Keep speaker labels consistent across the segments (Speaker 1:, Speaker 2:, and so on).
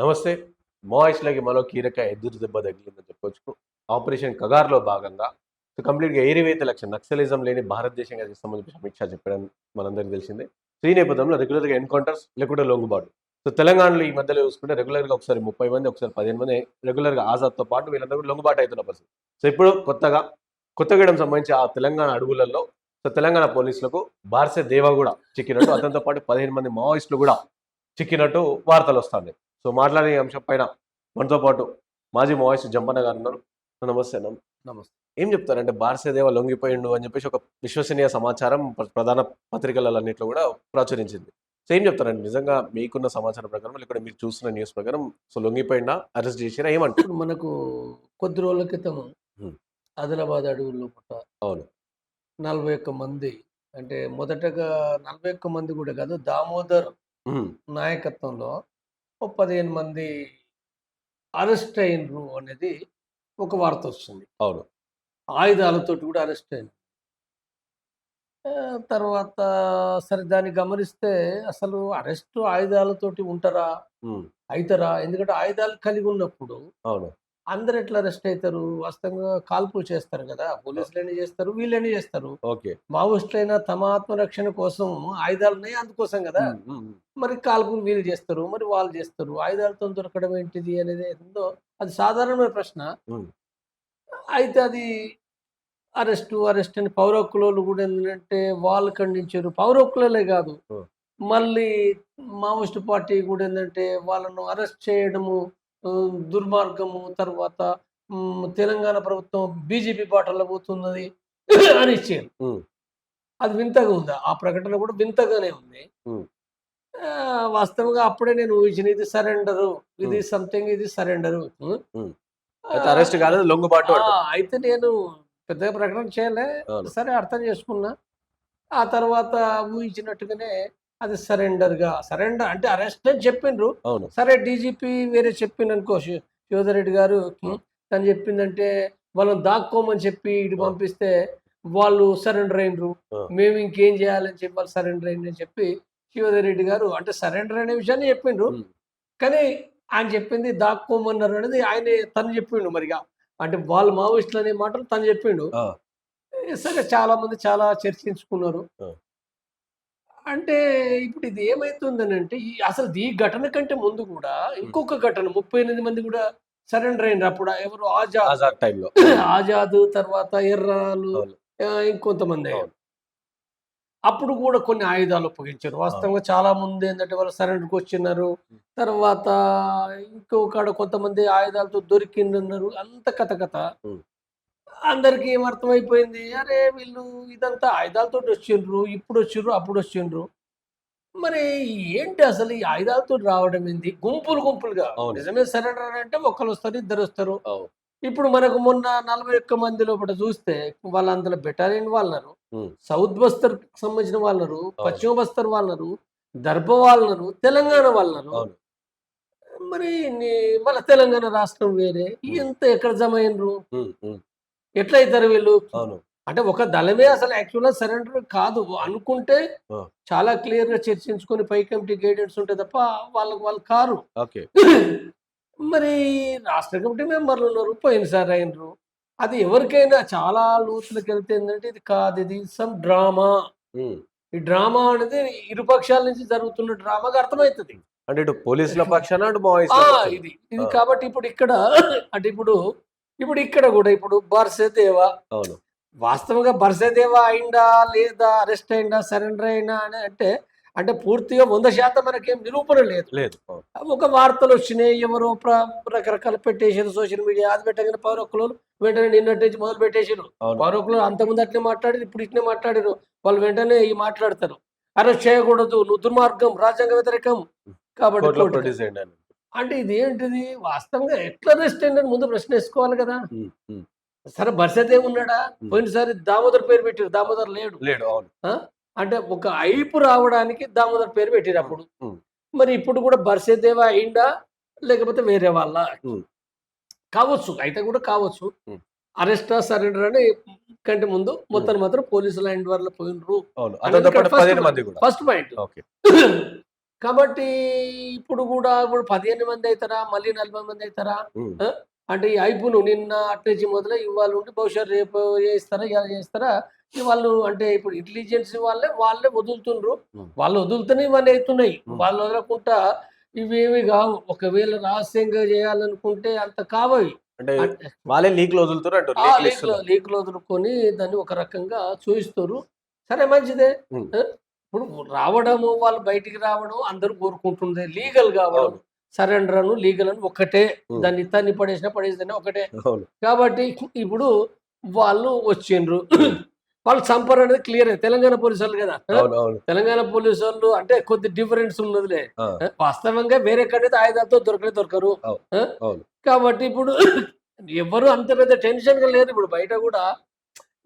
Speaker 1: నమస్తే. మాయిస్లకి మరో కీలక ఎదురు దెబ్బ తగిలిందని చెప్పొచ్చు. ఆపరేషన్ కగార్లో భాగంగా సో కంప్లీట్గా ఏరివేత లక్ష్యం నక్సలిజం లేని భారతదేశంగా సంబంధించి అమిత్ షా చెప్పడం మనందరికీ తెలిసిందే. సో ఈ నేపథ్యంలో రెగ్యులర్గా ఎన్కౌంటర్స్ లేకుంటే లొంగుబాటు. సో తెలంగాణలో ఈ మధ్యలో చూసుకుంటే రెగ్యులర్గా ఒకసారి ముప్పై మంది ఒకసారి పదిహేను మంది రెగ్యులర్గా ఆజాద్తో పాటు వీళ్ళందరూ లొంగుబాటు అవుతున్న పరిస్థితి. సో ఇప్పుడు కొత్తగా కొత్తగూడెం సంబంధించి ఆ తెలంగాణ అడుగులలో సో తెలంగాణ పోలీసులకు భారసే దేవా కూడా చిక్కినట్టు అతనితో పాటు పదిహేను మంది మావోయిస్టులు కూడా చిక్కినట్టు వార్తలు వస్తున్నాయి సో మాట్లాడే అంశం పైన మనతో పాటు మాజీ మావోయిస్ట్ జంపన్న గారు ఉన్నారు. నమస్తే
Speaker 2: నమస్తే.
Speaker 1: ఏం చెప్తారంటే బార్సేదేవ లొంగిపోయిండు అని చెప్పేసి ఒక విశ్వసనీయ సమాచారం ప్ర- ప్రధాన పత్రికలన్నింటిలో కూడా ప్రచురించింది సో ఏం చెప్తారండి నిజంగా మీకున్న సమాచారం ప్రకారం ఇక్కడ మీరు చూస్తున్న న్యూస్ ప్రకారం సో లొంగిపోయిందా అరెస్ట్ చేసినా ఏమంటారు?
Speaker 2: మనకు కొద్ది రోజుల క్రితం. ఆదిలాబాద్ అడవుల్లో పుట్ట
Speaker 1: అవును.
Speaker 2: నలభై ఒక్క మంది అంటే మొదటగా నలభై ఒక్క మంది కూడా కాదు దామోదర్ నాయకత్వంలో ఒక పదిహేను మంది అరెస్ట్ అయినరు అనేది ఒక వార్త వస్తుంది.
Speaker 1: అవును.
Speaker 2: ఆయుధాలతో కూడా అరెస్ట్ అయిన తర్వాత సరే దాన్ని గమనిస్తే అసలు అరెస్ట్ ఆయుధాలతోటి ఉంటారా? అవుతారా ఎందుకంటే ఆయుధాలు కలిగి ఉన్నప్పుడు
Speaker 1: అవును.
Speaker 2: అందరు ఎట్లా అరెస్ట్ అవుతారు వాస్తవంగా కాల్పులు చేస్తారు కదా? పోలీసులు చేస్తారు వీళ్ళని చేస్తారు.
Speaker 1: ఓకే.
Speaker 2: మావోయిస్టులైనా తమ ఆత్మరక్షణ కోసం ఆయుధాలు ఉన్నాయి అందుకోసం కదా? మరి కాల్పులు వీళ్ళు చేస్తారు మరి వాళ్ళు చేస్తారు. ఆయుధాలతో దొరకడం ఏంటిది అనేది ఏందో అది సాధారణమైన ప్రశ్న. అయితే అది అరెస్టు అరెస్ట్ అని పౌర హక్కులోళ్ళు కూడా ఏంటంటే వాళ్ళు ఖండించారు. పౌర హక్కులే కాదు. మళ్ళీ మావోయిస్ట్ పార్టీ కూడా ఏంటంటే వాళ్ళను అరెస్ట్ చేయడము దుర్మార్గము తర్వాత తెలంగాణ ప్రభుత్వం బీజేపీ బాటలో పోతున్నది అని ఇచ్చారు. అది వింతగా ఉంది? ఆ ప్రకటన కూడా వింతగానే ఉంది. వాస్తవంగా అప్పుడే నేను ఊహించిన ఇది సరెండరు ఇది సంథింగ్ ఇది సరెండరు.
Speaker 1: అరెస్ట్ కాలేదు లొంగుబాటు.
Speaker 2: అయితే నేను పెద్దగా ప్రకటన చేయలే. సరే అర్థం చేసుకున్నా. ఆ తర్వాత ఊహించినట్టుగానే అది సరెండర్గా సరెండర్ అంటే అరెస్ట్ అని చెప్పిండ్రు సరే డీజీపీ వేరే చెప్పింది అనుకో రెడ్డి గారు "ఉం, తను చెప్పిందంటే వాళ్ళని దాక్కోమని చెప్పి ఇటు. పంపిస్తే వాళ్ళు సరెండర్ అయినరు. మేము. ఇంకేం చేయాలని చెప్పి వాళ్ళు సరెండర్ అయింది అని చెప్పి రెడ్డి గారు అంటే సరెండర్ అనే విషయాన్ని చెప్పిండ్రు. కానీ ఆయన చెప్పింది దాక్కోమన్నారు అనేది ఆయన తను చెప్పిండు మరిగా. అంటే వాళ్ళు మావోయిస్టులు అనే మాటలు తను చెప్పిండు. సరే చాలా మంది చాలా చర్చించుకున్నారు. అంటే ఇప్పుడు ఇది ఏమైతుందని అంటే ఈ అసలు ఈ ఘటన కంటే ముందు కూడా ఇంకొక ఘటన ముప్పై ఎనిమిది మంది కూడా సరెండర్ అయినారు. అప్పుడు ఎవరు? ఆజాద్.
Speaker 1: ఆజాద్ టైంలో.
Speaker 2: ఆజాద్ తర్వాత ఎర్రాలు ఇంకొంతమంది. అప్పుడు కూడా కొన్ని ఆయుధాలు ఉపయోగించారు వాస్తవంగా చాలా మంది ఏంటంటే వాళ్ళు సరెండర్కి వచ్చినారు. తర్వాత ఇంకో కాడ కొంతమంది ఆయుధాలతో దొరికిందన్నారు. అంత కథ కథ. అందరికీ ఏమర్థమైపోయింది అరే వీళ్ళు ఇదంతా ఆయుధాలతో వచ్చిండ్రు ఇప్పుడు వచ్చిండ్రు అప్పుడు వచ్చిండ్రు. మరి ఏంటి అసలు ఈ ఆయుధాలతో రావడం ఏంది? గుంపులు గుంపులుగా. నిజమే సరెండర్ అంటే ఒకరు వస్తారు ఇద్దరు వస్తారు. ఇప్పుడు మనకు మొన్న నలభై ఒక్క మంది లోపల చూస్తే వాళ్ళందరూ బెటాలియన్ వాళ్ళన్నారు
Speaker 1: ఉం.
Speaker 2: సౌత్ బస్తర్ సంబంధించిన వాళ్ళరు పశ్చిమ బస్తర్ వాళ్ళరు దర్భ వాళ్ళరు తెలంగాణ వాళ్ళరు.
Speaker 1: అవును.
Speaker 2: మరి నీ- మళ్ళీ తెలంగాణ రాష్ట్రం వేరే. ఎంత ఎక్కడ జమ అయినరు? ఎట్లా అవుతారు వీళ్ళు?
Speaker 1: అవును.
Speaker 2: అంటే ఒక దళమే అసలు యాక్చువల్గా సరెండర్ కాదు. అనుకుంటే. చాలా క్లియర్గా చర్చించుకొని పై కమిటీ గైడెన్స్ ఉంటే తప్ప వాళ్ళకి వాళ్ళు కారు.
Speaker 1: ఓకే.
Speaker 2: మరి రాష్ట్ర కమిటీ మెంబర్లు ఉన్నారు పోయినసారి అయినరు. అది ఎవరికైనా చాలా లోతులకు వెళ్తే ఏంటంటే ఇది కాదు ఇది సమ్ డ్రామా. ఈ డ్రామా అనేది ఇరు పక్షాల నుంచి జరుగుతున్న డ్రామాగా అర్థమవుతుంది.
Speaker 1: అంటే ఇటు పోలీసుల పక్షాన.
Speaker 2: ఇది. ఇది. కాబట్టి ఇప్పుడు ఇక్కడ అంటే ఇప్పుడు ఇప్పుడు ఇక్కడ కూడా ఇప్పుడు బర్సదేవా.
Speaker 1: అవును.
Speaker 2: వాస్తవంగా బర్సదేవా అయిందా లేదా అరెస్ట్ అయిందా సరెండర్ అయినా అని అంటే అంటే పూర్తిగా వంద శాతం మనకేం నిరూపణ లేదు.
Speaker 1: లేదు.
Speaker 2: ఒక వార్తలు వచ్చినాయి ఎవరో రకరకాల పెట్టేసారు సోషల్ మీడియా అది పెట్టగానే పౌరకులు వెంటనే నిన్నటి నుంచి మొదలు పెట్టేసారు పౌరకులు అంతకుముందు అట్లే మాట్లాడారు ఇప్పుడు ఇట్లే మాట్లాడారు వాళ్ళు వెంటనే ఈ మాట్లాడతారు. అరెస్ట్ చేయకూడదు నువ్వు దుర్మార్గం రాజ్యాంగ వ్యతిరేకం. కాబట్టి అంటే ఇది ఏంటిది వాస్తవంగా ఎట్లా అరెస్ట్ అయిందని ముందు ప్రశ్న వేసుకోవాలి కదా. సరే బర్సతే ఉన్నాడా. పోయినసారి దామోదర్ పేరు పెట్టారు. దామోదర్ లేడు.
Speaker 1: లేడు అవును.
Speaker 2: అంటే ఒక ఐపు రావడానికి దామోదర్ పేరు పెట్టారు అప్పుడు. మరి ఇప్పుడు కూడా బర్సేదేవా అయిందా? లేకపోతే వేరే వాళ్ళ. కావచ్చు. అయితే కూడా కావచ్చు. అరెస్ట్ సరెండర్ అని కంటే ముందు మొత్తం మాత్రం పోలీసు లైన్ ద్వారా పోయినరు. ఫస్ట్ పాయింట్ కాబట్టి ఇప్పుడు కూడా ఇప్పుడు పదిహేను మంది అవుతారా మళ్ళీ నలభై మంది అవుతారా అంటే ఈ ఐపును నిన్న అట్నుంచి మొదలు ఇవాళ ఉండి బహుశా రేపు చేస్తారా ఇలా చేస్తారా? వాళ్ళు అంటే ఇప్పుడు ఇంటెలిజెన్స్ వాళ్ళే వాళ్ళే వదులుతుండ్రు. వాళ్ళు వదులుతూనే ఇవన్నీ అవుతున్నాయి. వాళ్ళు వదలకుండా ఇవేమి కావు. ఒకవేళ రహస్యంగా చేయాలనుకుంటే అంత కావవి.
Speaker 1: అంటే వాళ్ళే లీక్లు వదులుతారు లీక్లు
Speaker 2: వదులుకొని దాన్ని ఒక రకంగా చూపిస్తారు సరే మంచిదే? ఇప్పుడు రావడము వాళ్ళు బయటికి రావడం అందరూ కోరుకుంటుంది లీగల్ కావడం. సరెండర్ అను లీగల్ అని ఒకటే. దాన్ని ఇత్తాన్ని పడేసినా పడేసినా ఒకటే కాబట్టి ఇప్పుడు వాళ్ళు వచ్చిండ్రు. వాళ్ళు చంపరు అనేది క్లియర్ తెలంగాణ పోలీసు వాళ్ళు కదా తెలంగాణ పోలీసు వాళ్ళు అంటే కొద్ది డిఫరెన్స్ ఉన్నదిలే. వాస్తవంగా వేరే కడైతే ఆయుధాలతో దొరకనే దొరకరు. కాబట్టి ఇప్పుడు ఎవరు అంత పెద్ద టెన్షన్గా లేరు ఇప్పుడు బయట కూడా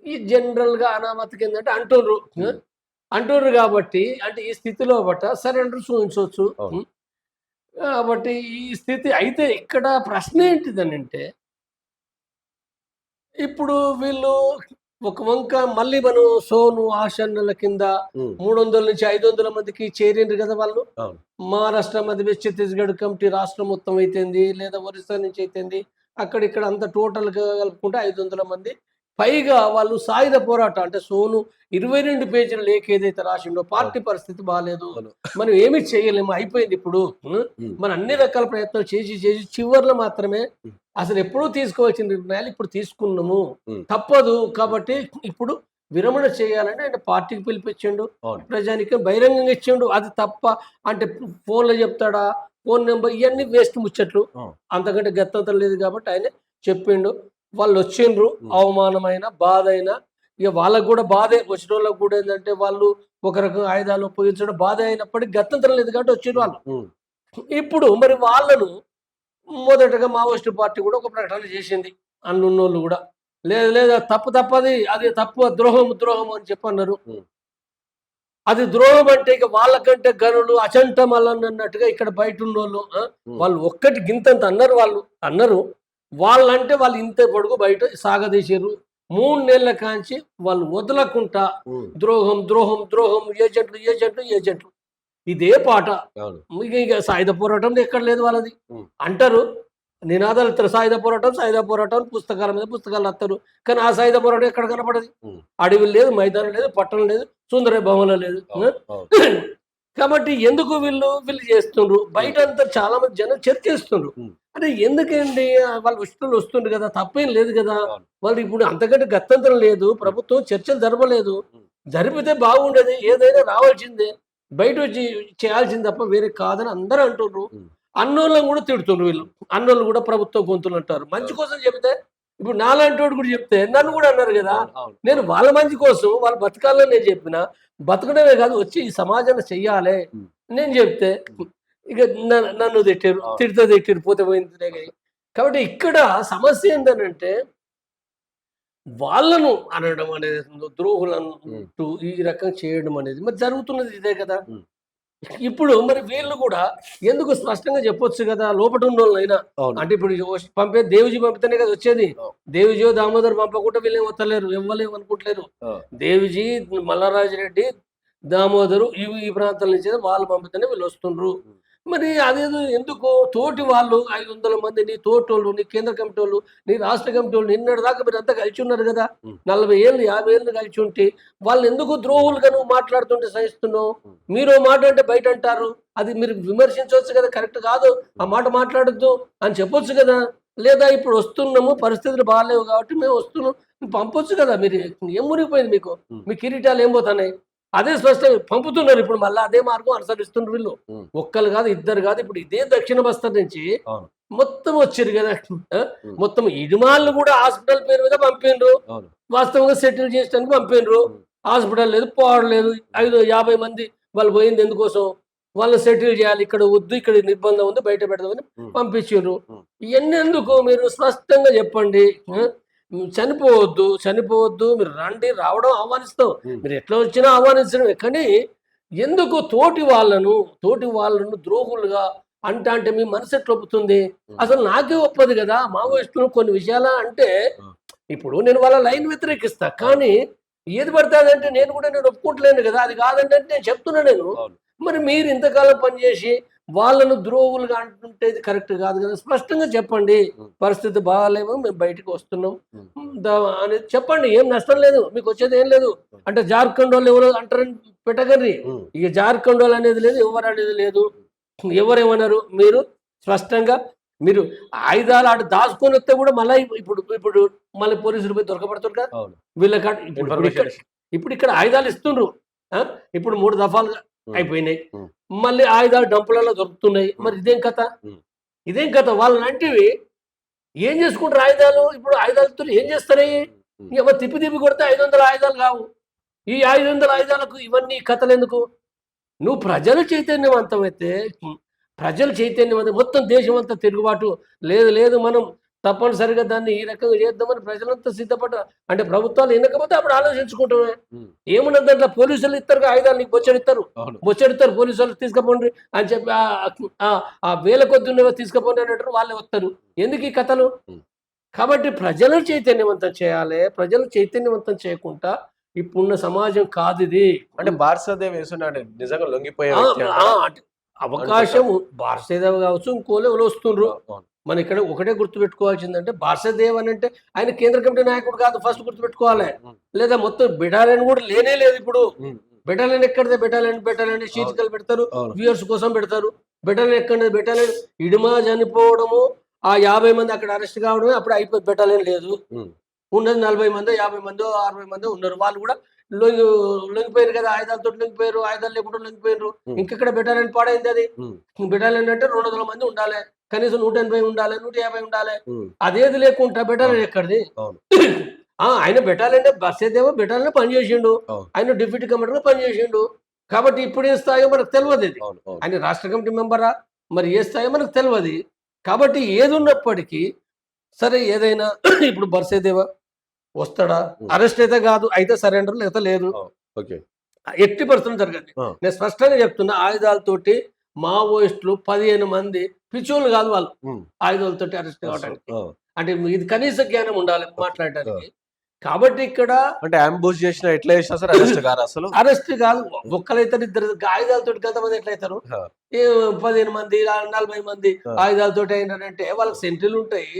Speaker 2: ఈ జనరల్గా అనామతికి ఏంటంటే అంటుర్రు అంటుర్రు కాబట్టి అంటే ఈ స్థితిలో బట్ట సరెండర్ చూపించవచ్చు. కాబట్టి ఈ స్థితి అయితే ఇక్కడ ప్రశ్న ఏంటిదని అంటే ఇప్పుడు వీళ్ళు ఒక వంక మళ్ళీ మనం సోను ఆశన్నల కింద మూడు వందల నుంచి ఐదు వందల మందికి చేరిండ్రు కదా వాళ్ళు. మహారాష్ట్ర మధ్యప్రదేశ్ ఛత్తీస్గఢ్ కమిటీ రాష్ట్రం మొత్తం అయితేంది లేదా ఒరిస్సా నుంచి అయితేంది అక్కడ ఇక్కడ అంతా టోటల్ కలుపుకుంటే ఐదు వందల మంది. పైగా వాళ్ళు సాయుధ పోరాటం అంటే సోను ఇరవై రెండు పేజీల లేఖ ఏదైతే రాసిండో పార్టీ పరిస్థితి బాగాలేదు. మనం ఏమి చేయలేము అయిపోయింది ఇప్పుడు. మనం అన్ని రకాల ప్రయత్నాలు చేసి చేసి చివర్లో మాత్రమే. అసలు ఎప్పుడూ తీసుకోవాల్సిన నిర్ణయాలు ఇప్పుడు తీసుకున్నాము. తప్పదు కాబట్టి ఇప్పుడు విరమణ చేయాలని ఆయన పార్టీకి పిలిపించిండు. ప్రజానికి బహిరంగంగా ఇచ్చిండు అది తప్ప అంటే ఫోన్లో చెప్తాడా ఫోన్ నెంబర్ ఇవన్నీ వేస్ట్ ముచ్చట్లు. అంతకంటే గత్తత లేదు కాబట్టి ఆయన చెప్పిండు వాళ్ళు వచ్చిండ్రు. అవమానమైన బాధ అయినా ఇక వాళ్ళకు కూడా బాధే. వచ్చిన వాళ్ళకు కూడా ఏంటంటే వాళ్ళు ఒక రకం ఆయుధాలు ఉపయోగించడం బాధ అయినప్పటికీ గత్తంతరం లేదు కాబట్టి వచ్చిండ్రు వాళ్ళు. ఇప్పుడు మరి వాళ్ళను మొదటగా మావోయిస్టు పార్టీ కూడా ఒక ప్రకటన చేసింది అన్నున్నోళ్ళు కూడా. లేదు లేదు తప్పు తప్పది అది తప్పు ద్రోహం ద్రోహం అని చెప్పన్నారు. అది ద్రోహం అంటే ఇక వాళ్ళకంటే గనులు అచంట మల్లన్ అన్నట్టుగా ఇక్కడ బయట ఉన్నోళ్ళు వాళ్ళు ఒక్కటి గింతంత అన్నారు వాళ్ళు అన్నారు. వాళ్ళంటే వాళ్ళు ఇంత పొడుగు బయట సాగదీశారు మూడు నెలల కాంచి వాళ్ళు వదలకుండా ద్రోహం ద్రోహం ద్రోహం ఏజెంట్లు ఏజెంట్లు ఏజెంట్లు. ఇదే పాట. ఇక ఇక సాయుధ పోరాటం ఎక్కడ లేదు వాళ్ళది. అంటారు నినాదాలు ఇస్తారు సాయుధ పోరాటం సాయుధ పోరాటం పుస్తకాల మీద పుస్తకాలు వస్తారు కానీ ఆ సాయుధ పోరాటం ఎక్కడ కనపడదు. అడవి లేదు మైదానం లేదు పట్టణం లేదు సుందర భవనం లేదు. కాబట్టి ఎందుకు వీళ్ళు వీళ్ళు చేస్తుండ్రు? బయట అంతా చాలా మంది జనం చర్చిస్తుండ్రు. అంటే ఎందుకండి? వాళ్ళ ఇష్టలు వస్తుండ్రు కదా తప్పేం లేదు కదా. వాళ్ళు ఇప్పుడు అంతకంటే గత్యంతరం లేదు ప్రభుత్వం చర్చలు జరపలేదు. జరిపితే బాగుండేది ఏదైనా రావాల్సిందే. బయట వచ్చి చేయాల్సింది తప్ప వేరే కాదని అందరూ
Speaker 1: ఉం.
Speaker 2: అన్నోళ్ళని కూడా తిడుతుండ్రు వీళ్ళు. అన్నోళ్ళు కూడా ప్రభుత్వ గొంతులు అంటారు. మంచి కోసం చెప్తే ఇప్పుడు నాలాంటి కూడా చెప్తే నన్ను కూడా అన్నారు కదా. నేను వాళ్ళ మంచి కోసం వాళ్ళు బతకాలని నేను చెప్పిన బతకడమే కాదు వచ్చి ఈ సమాజాన్ని చెయ్యాలి. నేను చెప్తే ఇక నన్ను తిట్టారు. తిడితే తిట్టారు పోతే పోయింది కాబట్టి ఇక్కడ సమస్య ఏంటంటే వాళ్ళను అనడం అనేది ద్రోహులను. ఈ రకం చేయడం అనేది మరి జరుగుతున్నది ఇదే కదా. ఇప్పుడు మరి వీళ్ళు కూడా ఎందుకు స్పష్టంగా చెప్పొచ్చు కదా లోపట ఉన్న వాళ్ళైనా అంటే ఇప్పుడు పంపే దేవిజీ పంపితేనే కదా వచ్చేది. దేవిజీ దామోదర్ పంపకుండా వీళ్ళేం వస్తలేరు ఇవ్వలేము అనుకుంటలేరు దేవిజీ మల్లారాజు రెడ్డి దామోదరు ఈ ఈ ప్రాంతాల నుంచి వాళ్ళు పంపితేనే వీళ్ళు వస్తుండ్రు. మరి అదేదో ఎందుకు తోటి వాళ్ళు ఐదు వందల మంది నీ తోటి వాళ్ళు నీ కేంద్ర కమిటీ వాళ్ళు నీ రాష్ట్ర కమిటీ వాళ్ళు నిన్నటి దాకా మీరు అంతా కలిసి ఉన్నారు కదా. నలభై ఏళ్ళు యాభై ఏళ్ళు కలిసి ఉంటే వాళ్ళు ఎందుకు ద్రోహులుగా నువ్వు మాట్లాడుతుంటే సహిస్తున్నావు. మీరు మాట అంటే బయట అంటారు. అది మీరు విమర్శించవచ్చు కదా? కరెక్ట్ కాదు. ఆ మాట మాట్లాడొద్దు అని చెప్పొచ్చు కదా? లేదా ఇప్పుడు వస్తున్నాము పరిస్థితులు బాగాలేవు కాబట్టి మేము వస్తున్నాం. పంపొచ్చు కదా? మీరు ఏం మునిగిపోయింది మీకు. మీ కిరీటాలు ఏం పోతున్నాయి? అదే స్పష్టంగా పంపుతున్నారు ఇప్పుడు మళ్ళీ అదే మార్గం అనుసరిస్తున్నారు వీళ్ళు. ఒక్కరు కాదు ఇద్దరు కాదు ఇప్పుడు ఇదే దక్షిణ బస్తర్ నుంచి. మొత్తం వచ్చారు కదా. మొత్తం ఇడుమాళ్ళు కూడా హాస్పిటల్ పేరు మీద పంపిండ్రు వాస్తవంగా సెటిల్ చేయడానికి పంపిండ్రు. హాస్పిటల్ లేదు పోవడం ఐదు యాభై మంది వాళ్ళు పోయింది ఎందుకోసం వాళ్ళు సెటిల్ చేయాలి ఇక్కడ వద్దు ఇక్కడ నిర్బంధం ఉంది బయట పెడదామని. పంపించారు. ఇవన్నీ ఎందుకు మీరు స్పష్టంగా చెప్పండి? చనిపోవద్దు చనిపోవద్దు మీరు రండి రావడం ఆహ్వానిస్తాం. మీరు ఎట్లా వచ్చినా ఆహ్వానించడమే కానీ ఎందుకు తోటి వాళ్ళను తోటి వాళ్ళను ద్రోహులుగా అంట అంటే మీ మనసు ఎట్లా ఒప్పుతుంది. అసలు నాకే ఒప్పదు కదా మావోయిస్టులు కొన్ని విషయాల అంటే. ఇప్పుడు నేను వాళ్ళ లైన్ వ్యతిరేకిస్తా కానీ ఏది పడుతుంది అంటే నేను కూడా నేను ఒప్పుకుంటలేను కదా అది కాదంటే నేను చెప్తున్నా నేను మరి మీరు ఇంతకాలం పనిచేసి వాళ్ళను ద్రోవులుగా అంటుంటే ఇది కరెక్ట్ కాదు కదా. స్పష్టంగా చెప్పండి. పరిస్థితి బాగాలేమో మేము బయటికి వస్తున్నాం. అనేది చెప్పండి. ఏం నష్టం లేదు. మీకు వచ్చేది ఏం లేదు. అంటే జార్ఖండ్ వాళ్ళు ఎవరు అంటారని పెట్టగర్రి ఇక జార్ఖండ్ వాళ్ళు అనేది లేదు ఎవరు అనేది లేదు. ఎవరేమన్నారు? మీరు స్పష్టంగా మీరు ఆయుధాలు ఆడ దాచుకొని వస్తే కూడా మళ్ళీ ఇప్పుడు ఇప్పుడు మళ్ళీ పోలీసులు పోయి దొరకబడుతుంది కదా.
Speaker 1: అవును.
Speaker 2: వీళ్ళ కాడ ఇప్పుడు ఇక్కడ ఆయుధాలు ఇస్తుండ్రు. ఆ? ఇప్పుడు మూడు దఫాలుగా. అయిపోయినాయి. మళ్ళీ ఆయుధాలు డంపులలో దొరుకుతున్నాయి. మరి ఇదేం కథ. ఇదేం కథ? వాళ్ళంటివి ఏం చేసుకుంటారు ఆయుధాలు? ఇప్పుడు ఆయుధాలతో ఏం చేస్తారు ఎవరు తిప్పి తిప్పి కొడితే ఐదు వందల ఆయుధాలు కావు ఈ ఐదు వందల ఆయుధాలకు ఇవన్నీ కథలు ఎందుకు? నువ్వు ప్రజలు చైతన్యవంతమైతే ప్రజలు చైతన్యవంతం మొత్తం దేశం అంతా తిరుగుబాటు లేదు లేదు మనం తప్పనిసరిగా దాన్ని ఈ రకంగా చేద్దామని ప్రజలంతా సిద్ధపడ్డ అంటే ప్రభుత్వాలు ఎన్నకపోతే అప్పుడు ఆలోచించుకుంటామే. ఏమున్నది దాంట్లో పోలీసులు ఇస్తారు ఆయుధాలు నీకు బొచ్చడిస్తారు బొచ్చడిస్తారు పోలీసు వాళ్ళు తీసుకుపోండి అని చెప్పి ఆ- వేల కొద్ది ఉన్నవో తీసుకుపోండి అన్నట్టు వాళ్ళే వస్తారు. ఎందుకు ఈ కథలు. కాబట్టి ప్రజలు చైతన్యవంతం చేయాలి ప్రజలు చైతన్యవంతం చేయకుండా ఇప్పుడున్న సమాజం కాదు ఇది.
Speaker 1: అంటే బార్సదేవ్ వేస్తున్నాడు నిజంగా లొంగిపోయే
Speaker 2: అవకాశం భారతదేవ్ కావచ్చు ఇంకోలే వస్తుండ్రు. మన ఇక్కడ ఒకటే గుర్తుపెట్టుకోవాల్సిందంటే భారతదేవ్ అని అంటే ఆయన కేంద్ర కమిటీ నాయకుడు కాదు ఫస్ట్ గుర్తుపెట్టుకోవాలి. లేదా మొత్తం బిడాలని కూడా లేనే లేదు ఇప్పుడు. బెటాలియన్ ఎక్కడిదే? బెటాలియన్ బెటాలియన్ శీర్షికలు పెడతారు వ్యూయర్స్ కోసం పెడతారు. బెటాలియన్ ఎక్కడ బెటాలియన్ ఇడుమా చనిపోవడము ఆ యాభై మంది అక్కడ అరెస్ట్ కావడమే అప్పుడు అయిపోయి బెటాలియన్ లేదు. ఉన్నది నలభై మంది యాభై మంది అరవై మంది ఉన్నారు. వాళ్ళు కూడా లొంగి లొంగిపోయారు కదా ఆయుధాలతో లొంగిపోయారు ఆయుధాలు లేకుండా లొంగిపోయారు. ఇంకెక్కడ బెటాలియన్ పాడైంది అది. బెటాలియన్ అంటే రెండు వందల మంది ఉండాలి. కనీసం నూట ఎనభై ఉండాలి నూట యాభై ఉండాలి. అదేది లేకుండా బెటాలియన్ ఎక్కడిది? ఆయన బెటాలియన్ బస్సేదేమో బెటాలియన్ పనిచేసిండు.
Speaker 1: అవును.
Speaker 2: ఆయన డిప్యూటీ కమిషనర్గా పనిచేసిండు. కాబట్టి ఇప్పుడు ఏ స్థాయో మనకు తెలియదు ఇది. ఆయన రాష్ట్ర కమిటీ మెంబరా? మరి ఏ స్థాయి మనకు తెలియదు కాబట్టి ఏది ఉన్నప్పటికీ సరే ఏదైనా ఇప్పుడు బర్సేదేవా? వస్తాడా. అరెస్ట్ అయితే కాదు అయితే సరెండర్ లేకపోతే లేదు.
Speaker 1: ఓకే.
Speaker 2: ఎట్టి పరిస్థితులు జరగదు. నేను స్పష్టంగా చెప్తున్నా ఆయుధాలతోటి మావోయిస్టులు పదిహేను మంది పిచ్చోళ్ళు కాదు వాళ్ళు.
Speaker 1: ఉం.
Speaker 2: ఆయుధాలతోటి అరెస్ట్ కావడానికి. అంటే ఇది కనీస జ్ఞానం ఉండాలి మాట్లాడడానికి కాబట్టి ఇక్కడ
Speaker 1: అంటే అంబూస్ చేసిన ఎట్లా చేసినా సరే అరెస్ట్ కారు అసలు.
Speaker 2: అరెస్ట్ కాదు. ఒక్కరైతారు ఇద్దరు ఆయుధాలతోటి కొంతమంది ఎట్లయితారు? పదిహేను మంది నలభై మంది
Speaker 1: ఆ.
Speaker 2: ఆయుధాలతోటి అయినారంటే వాళ్ళకి సెంట్రీలు ఉంటాయి.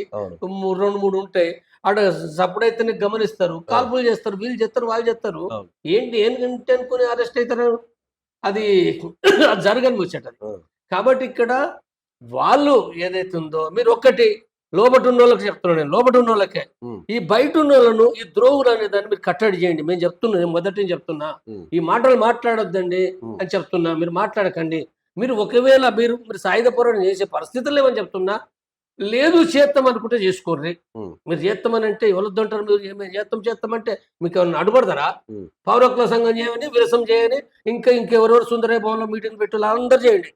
Speaker 2: రెండు మూడు ఉంటాయి. అక్కడ సప్పుడైతేనే గమనిస్తారు. కాల్పులు చేస్తారు. వీళ్ళు చేస్తారు వాళ్ళు చేస్తారు. ఏంటి? ఏంటంటే అనుకుని అరెస్ట్ అవుతారు అది అది జరగని ముచ్చట.
Speaker 1: ఆ.
Speaker 2: కాబట్టి ఇక్కడ వాళ్ళు ఏదైతే ఉందో మీరు ఒక్కటి లోపట ఉన్న వాళ్ళకి చెప్తున్నాను నేను. లోపట ఉన్న వాళ్ళకే. ఈ బయట ఉన్న వాళ్ళను ఈ ద్రోవులు అనే దాన్ని మీరు కట్టడి చేయండి. మేము చెప్తున్నాం నేను మొదటి చెప్తున్నా. ఈ మాటలు మాట్లాడొద్దండి. అని చెప్తున్నా. మీరు మాట్లాడకండి. మీరు ఒకవేళ మీరు మీరు సాయుధ పోరాటం చేసే పరిస్థితులు లేవని చెప్తున్నా. లేదు చేస్తాం అనుకుంటే చేసుకోర్రి. మీరు చేస్తామని అంటే ఎవరొద్దు అంటారు మీరు చేస్తాం చేస్తామంటే మీకు ఏమన్నా అడుగుపడతారా
Speaker 1: ఉం.
Speaker 2: పౌరకుల సంఘం చేయని విరసం చేయని ఇంకా ఇంకెవరెవరు సుందరయ్య భవన్లో మీటింగ్ పెట్టి అందరూ చేయండి.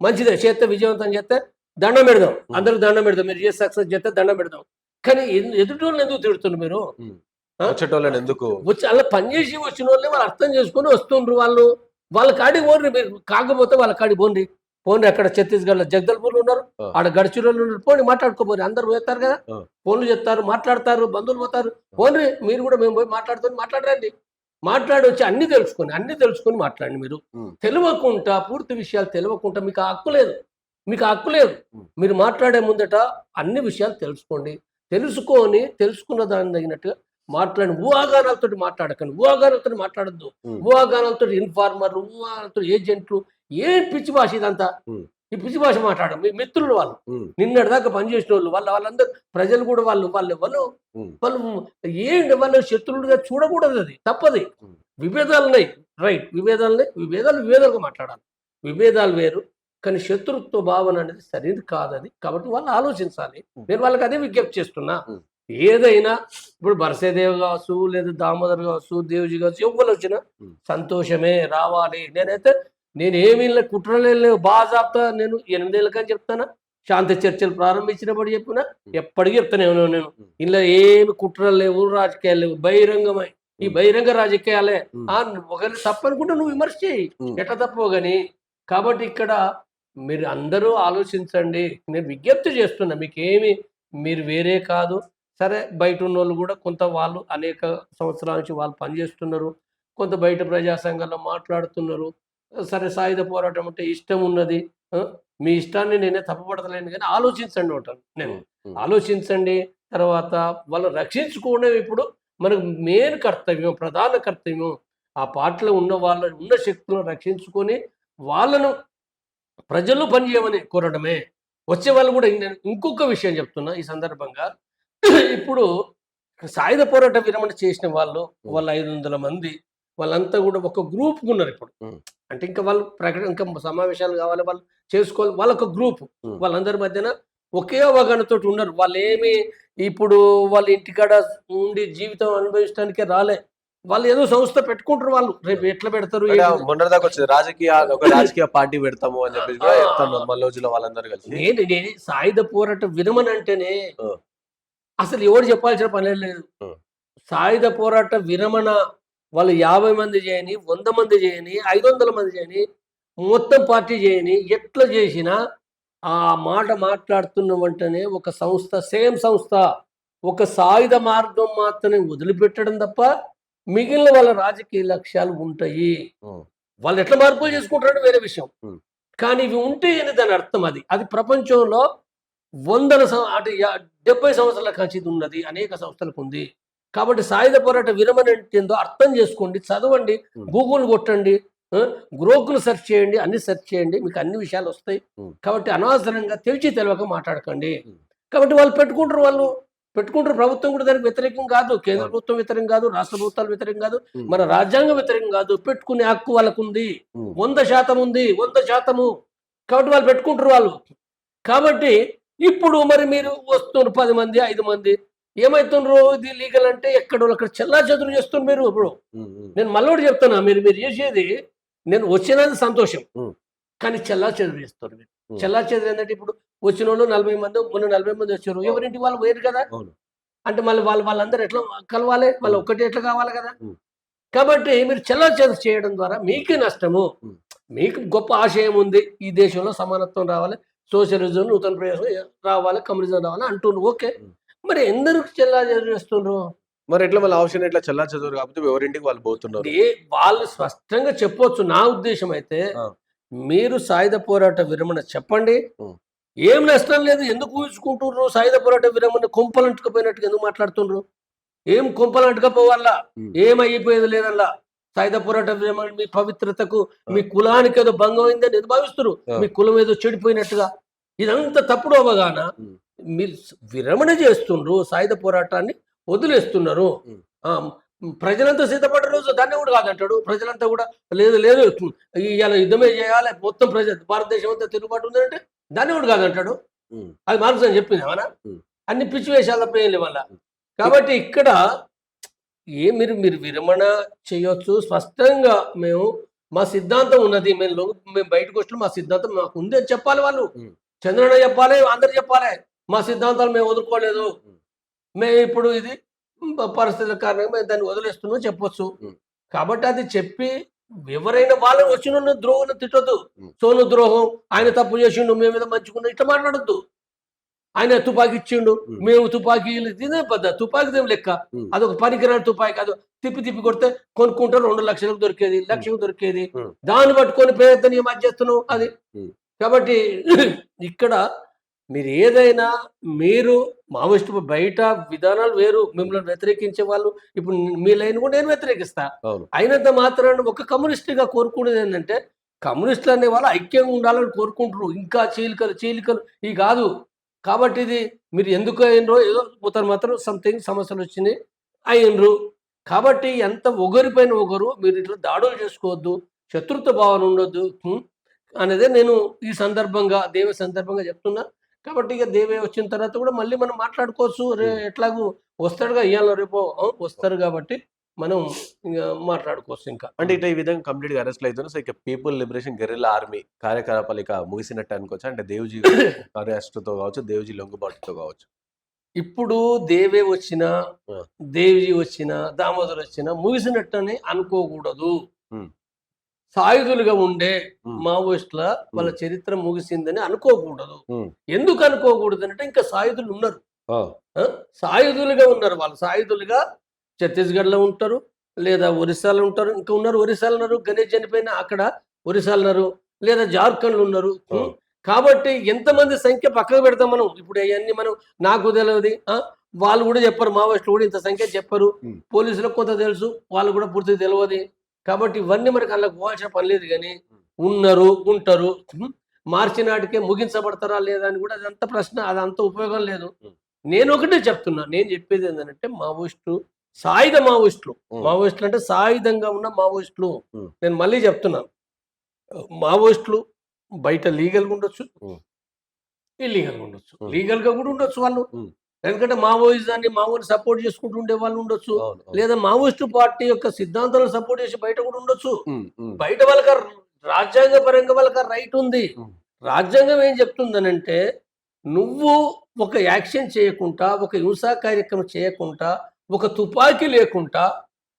Speaker 2: మంచిదే చేస్తే విజయవంతం చేస్తే దండం పెడదాం. అందరూ దండం పెడదాం. మీరు చేసి సక్సెస్ చేస్తే దండం పెడదాం. కానీ ఎన్- ఎదుటి వాళ్ళని ఎందుకు తిడుతున్నారు మీరు?
Speaker 1: వచ్చేటోళ్ళని ఎందుకు?
Speaker 2: వచ్చి అలా పనిచేసి వచ్చిన వాళ్ళే వాళ్ళు అర్థం చేసుకొని వస్తుండ్రు వాళ్ళు. వాళ్ళ కాడికి పోండి మీరు. కాకపోతే వాళ్ళ కాడికి పోండి పోండి అక్కడ ఛత్తీస్గఢ్లో జగదల్పూర్లో ఉన్నారు. ఆడ గడిచిరోళ్ళు ఉన్నారు. పోండి మాట్లాడుకోపోయి అందరు పోతారు కదా. ఫోన్లు చెప్తారు మాట్లాడతారు బంధువులు పోతారు. పోండి మీరు కూడా మేము పోయి మాట్లాడుతుంది మాట్లాడరండి. మాట్లాడి వచ్చి అన్ని తెలుసుకొని అన్ని తెలుసుకొని మాట్లాడండి మీరు. తెలియకుండా పూర్తి విషయాలు తెలియకుండా మీకు హక్కు లేదు. మీకు హక్కు లేదు. మీరు మాట్లాడే ముందట అన్ని విషయాలు తెలుసుకోండి. తెలుసుకొని తెలుసుకున్న దాని తగినట్టుగా మాట్లాడి ఊహాగానాలతో మాట్లాడకండి. ఊహాగానాలతో మాట్లాడద్దు. ఊహాగానాలతో ఇన్ఫార్మర్ ఊహాలతో ఏజెంట్లు ఏ పిచ్చి భాష ఇదంతా. ఈ పిచ్చి భాష మాట్లాడడం. మీ మిత్రులు వాళ్ళు. నిన్నటిదాకా పనిచేసిన వాళ్ళు వాళ్ళ వాళ్ళందరూ ప్రజలు కూడా వాళ్ళు వాళ్ళు వాళ్ళు. వాళ్ళు ఏంటి వాళ్ళు శత్రువులుగా చూడకూడదు అది. తప్పది. విభేదాలు ఉన్నాయి. రైట్ విభేదాలు ఉన్నాయి. విభేదాలు విభేదాలుగా మాట్లాడాలి. విభేదాలు వేరు కానీ శత్రుత్వ భావన అనేది సరైనది కాదది. కాబట్టి వాళ్ళు ఆలోచించాలి. నేను వాళ్ళకి అదే విజ్ఞప్తి చేస్తున్నా. ఏదైనా ఇప్పుడు బర్సేదేవ్ కావచ్చు లేదా దామోదర్ కావచ్చు దేవ్జీ కావచ్చు ఎవరు వచ్చినా. సంతోషమే రావాలి. నేనైతే నేను ఏమీ లే- కుట్రలే లేవు బాజాప్తా నేను ఎనిమిదేళ్ళకని చెప్తానా? శాంతి చర్చలు ప్రారంభించినప్పుడు చెప్పిన? ఎప్పటికీ చెప్తానే ఉన్నాను నేను. ఇలా ఏమి కుట్రలు లేవు రాజకీయాలు లేవు. బహిరంగమై. ఈ. బహిరంగ రాజకీయాలే.
Speaker 1: ఉం.
Speaker 2: ఆ ఒకరి తప్పనుకుంటే నువ్వు విమర్శ చేయి. ఎట్లా తప్పవు కానీ కాబట్టి ఇక్కడ మీరు అందరూ ఆలోచించండి. నేను విజ్ఞప్తి చేస్తున్నా మీకు ఏమి మీరు వేరే కాదు. సరే బయట ఉన్న వాళ్ళు కూడా కొంత వాళ్ళు అనేక సంవత్సరాల నుంచి వాళ్ళు పనిచేస్తున్నారు. కొంత బయట ప్రజా సంఘాల్లో మాట్లాడుతున్నారు. సరే సాయుధ పోరాటం అంటే ఇష్టం ఉన్నది మీ ఇష్టాన్ని నేనే తప్పపడతలేను కానీ ఆలోచించండి ఉంటాను నేను. ఆలోచించండి తర్వాత వాళ్ళు రక్షించుకోవడం ఇప్పుడు మనకు మెయిన్ కర్తవ్యం ప్రధాన కర్తవ్యం. ఆ పార్టీలో ఉన్న వాళ్ళ ఉన్న శక్తులను రక్షించుకొని వాళ్ళను ప్రజల్లో పనిచేయమని కోరడమే. వచ్చే వాళ్ళు కూడా నేను ఇంకొక విషయం చెప్తున్నా ఈ సందర్భంగా. ఇప్పుడు సాయుధ పోరాట విరమణ చేసిన వాళ్ళు వాళ్ళ ఐదు వందల మంది వాళ్ళంతా కూడా ఒక గ్రూప్ ఉన్నారు ఇప్పుడు. అంటే ఇంకా వాళ్ళు ప్రకటన ఇంకా సమావేశాలు కావాలి వాళ్ళు చేసుకోవాలి వాళ్ళ ఒక గ్రూప్. వాళ్ళందరి మధ్యన ఒకే అవగాహనతో ఉన్నారు. వాళ్ళు ఏమి ఇప్పుడు వాళ్ళ ఇంటికాడ ఉండి జీవితం అనుభవించడానికే రాలే. వాళ్ళు ఏదో సంస్థ పెట్టుకుంటారు వాళ్ళు. రేపు ఎట్లా పెడతారు?
Speaker 1: మొన్నటిదాకా వచ్చింది. రాజకీయ ఒక రాజకీయ పార్టీ పెడతాము అని మన రోజుల్లో వాళ్ళందరూ కలిసి.
Speaker 2: నేను నేను సాయుధ పోరాట విరమణ అంటేనే. అసలు ఎవరు చెప్పాల్సిన పని లేదు. సాయుధ పోరాట విరమణ వాళ్ళు యాభై మంది చేయని వంద మంది చేయని ఐదు వందల మంది చేయని మొత్తం పార్టీ చేయని ఎట్లా చేసినా ఆ మాట మాట్లాడుతున్న వెంటనే ఒక సంస్థ సేమ్ సంస్థ ఒక సాయుధ మార్గం మాత్రమే వదిలిపెట్టడం తప్ప మిగిలిన వాళ్ళ రాజకీయ లక్ష్యాలు ఉంటాయి. వాళ్ళు ఎట్లా మార్పులు చేసుకుంటారో వేరే విషయం. కానీ ఇవి ఉంటే అని దాని అర్థం అది అది ప్రపంచంలో వందల అంటే డెబ్బై సంవత్సరాల ఇది ఉన్నది అనేక సంస్థలకు ఉంది కాబట్టి సాయుధ పోరాట విరమణ ఏందో అర్థం చేసుకోండి చదవండి. గూగుల్ కొట్టండి గ్రోకులు సెర్చ్ చేయండి అన్ని సెర్చ్ చేయండి మీకు అన్ని విషయాలు వస్తాయి. కాబట్టి అనవసరంగా తెలిసి తెలియక మాట్లాడకండి. కాబట్టి వాళ్ళు పెట్టుకుంటారు వాళ్ళు పెట్టుకుంటారు ప్రభుత్వం కూడా దానికి వ్యతిరేకం కాదు కేంద్ర. ప్రభుత్వం వ్యతిరేకం కాదు రాష్ట్ర ప్రభుత్వాలు వ్యతిరేకం కాదు. మన రాజ్యాంగం వ్యతిరేకం కాదు పెట్టుకునే హక్కు వాళ్ళకు ఉంది. వంద శాతం ఉంది వంద శాతము కాబట్టి వాళ్ళు పెట్టుకుంటారు వాళ్ళు కాబట్టి ఇప్పుడు మరి మీరు వస్తున్నారు పది మంది ఐదు మంది ఏమైతుండ్రు ఇది లీగల్ అంటే ఎక్కడో అక్కడ చెల్లా చెదురు చేస్తున్నారు మీరు ఇప్పుడు. నేను మళ్ళీ ఒకటి చెప్తున్నా మీరు మీరు చేసేది నేను వచ్చినది సంతోషం. కానీ చెల్లా చెదురు చేస్తారు మీరు. చెల్లా చెదురు ఏంటంటే ఇప్పుడు వచ్చిన వాళ్ళు నలభై మంది మొన్న నలభై మంది వచ్చారు ఎవరింటి వాళ్ళు వేరు కదా. అంటే మళ్ళీ వాళ్ళు వాళ్ళందరూ ఎట్లా కలవాలి వాళ్ళు
Speaker 1: ఉమ్.
Speaker 2: ఒక్కటి ఎట్లా కావాలి కదా. కాబట్టి మీరు చెల్లా చెదురు చేయడం ద్వారా మీకే నష్టము. మీకు గొప్ప ఆశయం ఉంది ఈ దేశంలో సమానత్వం రావాలి సోషలిజం నూతన ప్రదేశం రావాలి కమ్యూనిజం రావాలి అంటుండ్రు ఓకే. మరి ఎందుకు చెల్లా చేస్తుండ్రు?
Speaker 1: మరి ఎట్లా మళ్ళీ ఆప్షన్ ఎట్లా చల్లా చదువు కాకపోతే ఎవరింటికి వాళ్ళు పోతున్నారు.
Speaker 2: ఏ వాళ్ళు స్పష్టంగా చెప్పొచ్చు. నా ఉద్దేశం అయితే. మీరు సాయుధ పోరాట విరమణ చెప్పండి. ఏం నష్టం లేదు. ఎందుకు ఊహించుకుంటున్నారు? సాయుధ పోరాట విరమణ కొంపలు అంటుకపోయినట్టుగా ఎందుకు మాట్లాడుతుండ్రు? ఏం కొంపలు అంటుకపోవాలా?
Speaker 1: ఉం.
Speaker 2: ఏమైపోయేది లేదల్లా? సాయుధ పోరాట విరమణ మీ పవిత్రతకు. మీ కులానికి ఏదో భంగం అయిందని ఎందుకు భావిస్తున్నారు. మీ కులం ఏదో చెడిపోయినట్టుగా. ఇదంతా తప్పుడు అవగాహన. మీరు విరమణ చేస్తుండ్రు సాయుధ పోరాటాన్ని వదిలేస్తున్నారు. ప్రజలంతా సిద్ధపడ్డ రోజు దాన్ని కూడా కాదంటాడు. ప్రజలంతా కూడా లేదు లేదు ఇవాళ యుద్ధమే చేయాలి మొత్తం ప్రజ భారతదేశం అంతా తిరుగుబాటు ఉందంటే దాన్ని కూడా కాదంటాడు. అది మార్క్స్ అని చెప్పింది ఏమన్నా. అన్ని పిచ్చి వేషాలు లేవు వల్ల కాబట్టి ఇక్కడ ఏ మీరు మీరు విరమణ చేయొచ్చు. స్పష్టంగా మేము మా సిద్ధాంతం ఉన్నది. మేము మేము బయటకు వచ్చిన మా సిద్ధాంతం మాకు ఉంది అని చెప్పాలి వాళ్ళు.
Speaker 1: ఉం.
Speaker 2: చంద్రన్న చెప్పాలి అందరు చెప్పాలి. మా సిద్ధాంతాలు మేము వదులుకోలేదు. మేము ఇప్పుడు ఇది పరిస్థితుల కారణంగా మేము దాన్ని వదిలేస్తున్నాం చెప్పొచ్చు. కాబట్టి అది చెప్పి ఎవరైనా వాళ్ళని వచ్చిన ద్రోహం తిట్టొద్దు. సోను ద్రోహం ఆయన తప్పు చేసిండు మేము మీద మంచుకున్నాం ఇట్లా మాట్లాడొద్దు ఆయన తుపాకీ ఇచ్చిండు. మేము తుపాకీ ఇదే పెద్ద తుపాకీ లెక్క. అదొక పనికిరాని తుపాకీ అది తిప్పి తిప్పి కొడితే కొనుక్కుంటే రెండు లక్షలకు దొరికేది లక్షకు దొరికేది. దాన్ని పట్టుకొని పేదని ఏం చేస్తున్నావు అది. కాబట్టి ఇక్కడ మీరు ఏదైనా మీరు మావోయిస్టు బయట విధానాలు వేరు మిమ్మల్ని వ్యతిరేకించే వాళ్ళు. ఇప్పుడు మీ లైన్ కూడా నేను వ్యతిరేకిస్తా.
Speaker 1: అవును.
Speaker 2: అయినంత మాత్రాన ఒక కమ్యూనిస్ట్గా కోరుకునేది ఏంటంటే కమ్యూనిస్టులు అనే వాళ్ళు ఐక్యంగా ఉండాలని కోరుకుంటారు ఇంకా చీలికలు చీలికలు. ఇవి కాదు. కాబట్టి ఇది మీరు ఎందుకు అయినరో ఏదో పోతారు మాత్రం సంథింగ్ సమస్యలు వచ్చినాయి అయినరు. కాబట్టి ఎంత ఒకరిపైన ఒకరు మీరు ఇట్లా దాడులు చేసుకోవద్దు శత్రుత్వ భావన ఉండొద్దు? అనేదే నేను ఈ సందర్భంగా దేవ సందర్భంగా చెప్తున్నా. కాబట్టి ఇక దేవే వచ్చిన తర్వాత కూడా మళ్ళీ మనం మాట్లాడుకోవచ్చు. రే ఎట్లాగూ వస్తాడుగా ఇవాళ రేపో? వస్తారు కాబట్టి మనం ఇంకా మాట్లాడుకోవచ్చు ఇంకా.
Speaker 1: అంటే ఇట్లా ఈ విధంగా కంప్లీట్గా అరెస్ట్ అవుతుంది సో ఇక పీపుల్ లిబరేషన్ గెరిల్లా ఆర్మీ కార్యకలాపాలు ఇక ముగిసినట్టు అనుకోవచ్చు అంటే దేవ్జీ అరెస్ట్ తో కావచ్చు దేవ్జీ లొంగుబాటుతో కావచ్చు.
Speaker 2: ఇప్పుడు దేవే వచ్చిన. దేవిజీ వచ్చిన దామోదర్ వచ్చిన ముగిసినట్టని అనుకోకూడదు.
Speaker 1: ఉమ్.
Speaker 2: సాయుధులుగా ఉండే. మావోయిస్టుల వాళ్ళ చరిత్ర ముగిసిందని అనుకోకూడదు. ఎందుకు అనుకోకూడదు అంటే ఇంకా సాయుధులు ఉన్నారు? సాయుధులుగా ఉన్నారు వాళ్ళు సాయుధులుగా ఛత్తీస్గఢ్లో ఉంటారు లేదా ఒరిస్సాలో ఉంటారు ఇంకా ఉన్నారు ఒరిస్సాలో ఉన్నారు గణేష్ చనిపోయిన అక్కడ ఒరిస్సాలు ఉన్నారు లేదా జార్ఖండ్లు ఉన్నారు. కాబట్టి ఎంతమంది సంఖ్య పక్కకు పెడతాం మనం ఇప్పుడు అవన్నీ మనం నాకు తెలియదు ఆ? వాళ్ళు కూడా చెప్పరు మావోయిస్టులు కూడా ఇంత సంఖ్య చెప్పరు. పోలీసులకు కొంత తెలుసు వాళ్ళు కూడా పూర్తిగా తెలియదు కాబట్టి ఇవన్నీ మనకు అందులో పోవాల్సిన పని లేదు కానీ ఉన్నారు ఉంటారు. మార్చి నాటికే ముగించబడతారా లేదా అని కూడా అదంత ప్రశ్న అదంత ఉపయోగం లేదు. నేను ఒకటే చెప్తున్నా నేను చెప్పేది ఏంటంటే మావోయిస్టు సాయుధ మావోయిస్టులు. మావోయిస్టులు అంటే సాయుధంగా ఉన్న మావోయిస్టులు. నేను మళ్ళీ చెప్తున్నా మావోయిస్టులు బయట లీగల్గా ఉండొచ్చు. ఇల్లీగల్గా ఉండొచ్చు. లీగల్గా కూడా ఉండొచ్చు వాళ్ళు. ఎందుకంటే మావోయిజాన్ని మావోని సపోర్ట్ చేసుకుంటూ ఉండే వాళ్ళు ఉండొచ్చు. లేదా మావోయిస్టు పార్టీ యొక్క సిద్ధాంతాలను సపోర్ట్ చేసి బయట కూడా ఉండొచ్చు బయట వాళ్ళకి రాజ్యాంగ పరంగా వాళ్ళకి రైట్ ఉంది. రాజ్యాంగం ఏం చెప్తుందనంటే నువ్వు ఒక యాక్షన్ చేయకుండా ఒక హింసా కార్యక్రమం చేయకుండా ఒక తుపాకీ లేకుండా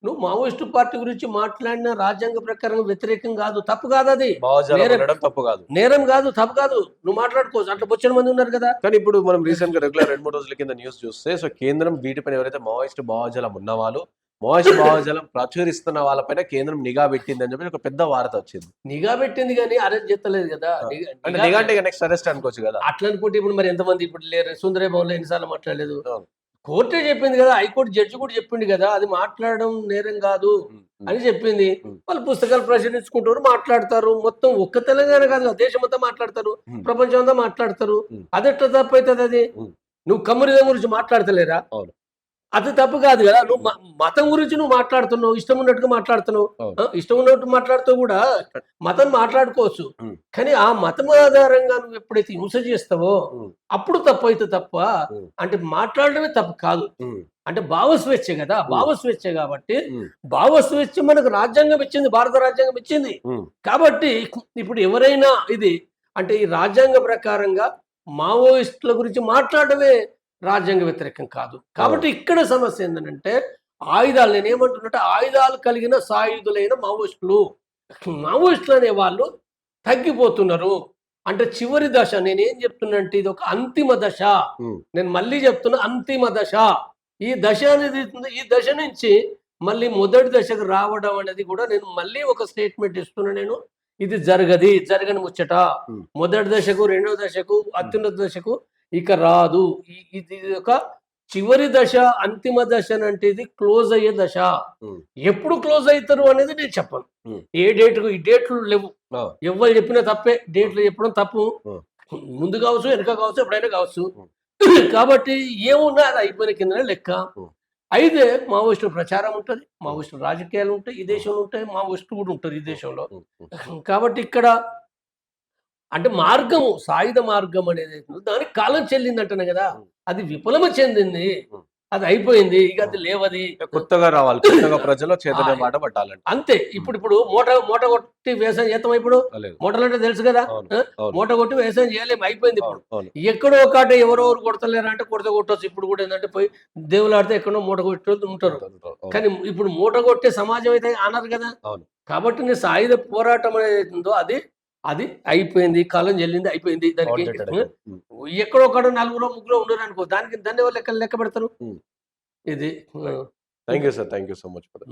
Speaker 2: నువ్వు మావోయిస్టు పార్టీ గురించి మాట్లాడిన రాజ్యాంగ ప్రకారం వ్యతిరేకం కాదు తప్పు కాదు అది.
Speaker 1: తప్పు కాదు.
Speaker 2: నేరం కాదు తప్పు కాదు. నువ్వు మాట్లాడుకోవచ్చు అట్లా వచ్చిన మంది ఉన్నారు కదా.
Speaker 1: కానీ ఇప్పుడు మనం రీసెంట్గా రెగ్యులర్ రెండు మూడు రోజుల కింద న్యూస్ చూస్తే సో కేంద్రం వీటిపైన ఎవరైతే మావోయిస్ట్ భావజాలం ఉన్న వాళ్ళు మావోయిస్ట్ భావజాలం ప్రచురిస్తున్న వాళ్ళపైన కేంద్రం నిఘా పెట్టింది అని చెప్పి ఒక పెద్ద వార్త వచ్చింది.
Speaker 2: నిఘా పెట్టింది కానీ అరెస్ట్ చేస్తలేదు కదా. నిఘా-
Speaker 1: అంటే నెక్స్ట్ అరెస్ట్ అనుకోవచ్చు కదా.
Speaker 2: అట్లా అనుకుంటే ఇప్పుడు మరి ఎంతమంది ఇప్పుడు లేరు? సుందరే భవన్లో ఎన్నిసార్లు మాట్లాడలేదు. కోర్టే చెప్పింది కదా హైకోర్టు జడ్జి కూడా చెప్పింది కదా అది మాట్లాడడం నేరం కాదు అని చెప్పింది. వాళ్ళు పుస్తకాలు ప్రచురించుకుంటారు మాట్లాడతారు మొత్తం ఒక్క తెలంగాణ కాదు దేశం అంతా మాట్లాడతారు. ప్రపంచం అంతా మాట్లాడతారు
Speaker 1: ఉమ్.
Speaker 2: అది ఎట్లా తప్పు అవుతుంది అది. నువ్వు కమ్యూనిజం గురించి మాట్లాడతలేరా
Speaker 1: అవును.
Speaker 2: అది తప్పు కాదు కదా నువ్వు మతం గురించి నువ్వు మాట్లాడుతున్నావు ఇష్టం ఉన్నట్టుగా మాట్లాడుతున్నావు ఇష్టం ఉన్నట్టు మాట్లాడుతూ కూడా మతం మాట్లాడుకోవచ్చు. కానీ ఆ మతం ఆధారంగా నువ్వు ఎప్పుడైతే హింస చేస్తావో. అప్పుడు తప్పు అయితే తప్ప. అంటే మాట్లాడడమే తప్పు కాదు అంటే భావ స్వేచ్ఛ కదా భావ స్వేచ్ఛ కాబట్టి
Speaker 1: ఉమ్.
Speaker 2: భావ స్వేచ్ఛ మనకు రాజ్యాంగం ఇచ్చింది భారత రాజ్యాంగం ఇచ్చింది. కాబట్టి ఇప్పుడు ఎవరైనా ఇది అంటే ఈ రాజ్యాంగ ప్రకారంగా మావోయిస్టుల గురించి మాట్లాడమే రాజ్యాంగ వ్యతిరేకం కాదు. కాబట్టి ఇక్కడ సమస్య ఏంటంటే ఆయుధాలు నేను ఏమంటున్నట్టే ఆయుధాలు కలిగిన సాయుధులైన మావోయిస్టులు. మావోయిస్టులు అనే వాళ్ళు తగ్గిపోతున్నారు. అంటే చివరి దశ నేను ఏం చెప్తున్నా అంటే ఇది ఒక అంతిమ దశ. నేను మళ్ళీ చెప్తున్నా అంతిమ దశ. ఈ దశ అనేది. ఈ దశ నుంచి మళ్ళీ మొదటి దశకు రావడం అనేది కూడా నేను మళ్ళీ ఒక స్టేట్మెంట్ ఇస్తున్నా నేను. ఇది జరగది జరగని ముచ్చట. మొదటి దశకు రెండవ దశకు అత్యున్నత దశకు ఇక రాదు ఇది ఒక చివరి దశ అంతిమ దశ అంటే ఇది క్లోజ్ అయ్యే దశ. ఎప్పుడు క్లోజ్ అవుతారు అనేది నేను చెప్పను. ఏ డేట్కు ఈ డేట్లు లేవు ఎవరు చెప్పినా తప్పే డేట్లు చెప్పడం తప్పు. ముందు కావచ్చు వెనక కావచ్చు ఎప్పుడైనా కావచ్చు. కాబట్టి ఏమున్నా అది అయిపోయిన కింద లెక్క. అయితే మావోయిస్టు ప్రచారం ఉంటుంది మావోయిస్టు రాజకీయాలు ఉంటాయి ఈ దేశంలో ఉంటాయి మావోయిస్టు కూడా ఉంటారు ఈ దేశంలో. కాబట్టి ఇక్కడ అంటే మార్గము సాయుధ మార్గం అనేది దానికి కాలం చెల్లిందంటనే కదా. అది విఫలమ చెందింది. అది అయిపోయింది. ఇక అది లేవది.
Speaker 1: కొత్తగా రావాలి. కొత్తగా ప్రజలు చైతన్య
Speaker 2: ఆ,
Speaker 1: మాట పట్టాలంట.
Speaker 2: అంతే. ఇప్పుడు ఇప్పుడు మూట మూట కొట్టి వ్యవసాయం చేస్తాం ఇప్పుడు? మూటలు అంటే తెలుసు కదా. మూట కొట్టి వ్యవసాయం చేయలేము. అయిపోయింది ఇప్పుడు. ఎక్కడో ఒకటి ఎవరెవరు కొడతలేరు అంటే కొడితే కొట్టవచ్చు ఇప్పుడు కూడా ఏంటంటే పోయి దేవులాడితే ఎక్కడో మూట కొట్టి ఉంటారు. కానీ ఇప్పుడు మూట కొట్టే సమాజం అయితే అన్నారు కదా. కాబట్టి నేను సాయుధ పోరాటం అనేది ఉందో అది అది అయిపోయింది కాలం చెల్లింది అయిపోయింది. దానికి. ఎక్కడో ఒకడు నలుగురు ముగ్గురు ఉన్నారు అనుకో దానికి దాన్ని లెక్క లెక్క పెడతారు. ఇది
Speaker 1: thank you sir thank you so much for.